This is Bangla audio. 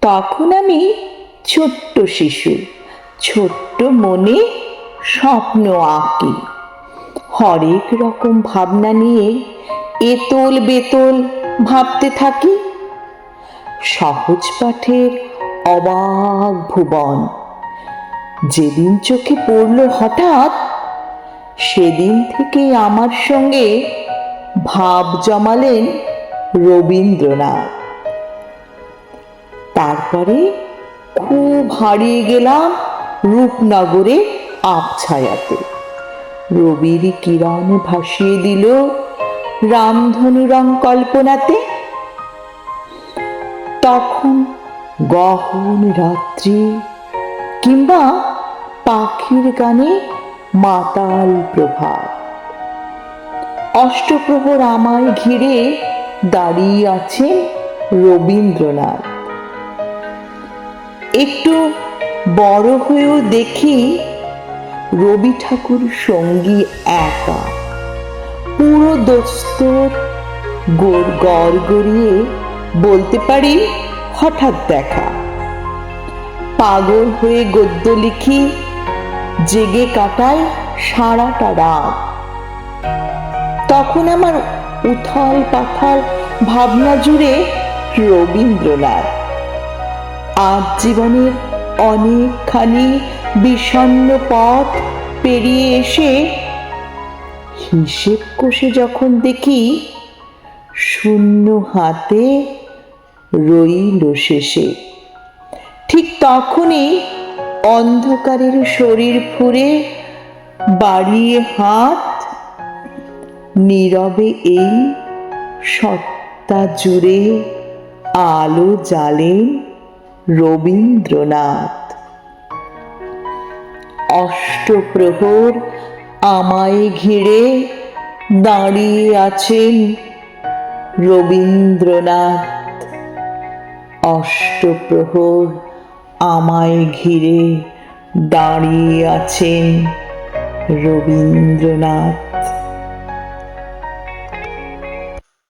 তখন আমি ছোট্ট শিশু, ছোট্ট মনে স্বপ্ন আঁকি। হরেক রকম ভাবনা নিয়ে এতল বেতল ভাবতে থাকি। সহজ পাঠের অবাক ভুবন। যেদিন চোখে পড়ল হঠাৎ, সেদিন থেকে আমার সঙ্গে ভাব জমালেন রবীন্দ্রনাথ। তারপরে খুব হারিয়ে গেলাম রূপনগরে আবছায়াতে। রবির কিরণ ভাসিয়ে দিল রামধনু রং কল্পনাতে। তখন গহন রাত্রি কিংবা পাখির গানে মাতাল প্রভাত অষ্টপ্রহর আমায় ঘিরে দাঁড়িয়ে আছেন রবীন্দ্রনাথ। একটু বড় হয়েও দেখি রবি ঠাকুর সঙ্গী একা। পুরো দোস্তর গোর গড় গড়িয়ে বলতে পারি হঠাৎ দেখা। পাগল হয়ে গদ্য লিখি, জেগে কাটায় সারাটা রাত। তখন আমার উথল পাথাল ভাবনা জুড়ে রবীন্দ্রনাথ। আজ জীবনের অনেকখানি বিষণ্ণ পথ পেরিয়ে এসে হিসেব কষে যখন দেখি শূন্য হাতে রইল শেষে। ঠিক তখনই অন্ধকারের শরীর ফুরে বাড়িয়ে হাত নীরবে এই সত্তা জুড়ে আলো জ্বালেন রবীন্দ্রনাথ। অষ্টপ্রহর আমায় ঘিরে দাঁড়িয়ে আছেন রবীন্দ্রনাথ। অষ্টপ্রহর আমায় ঘিরে দাঁড়িয়ে আছেন রবীন্দ্রনাথ।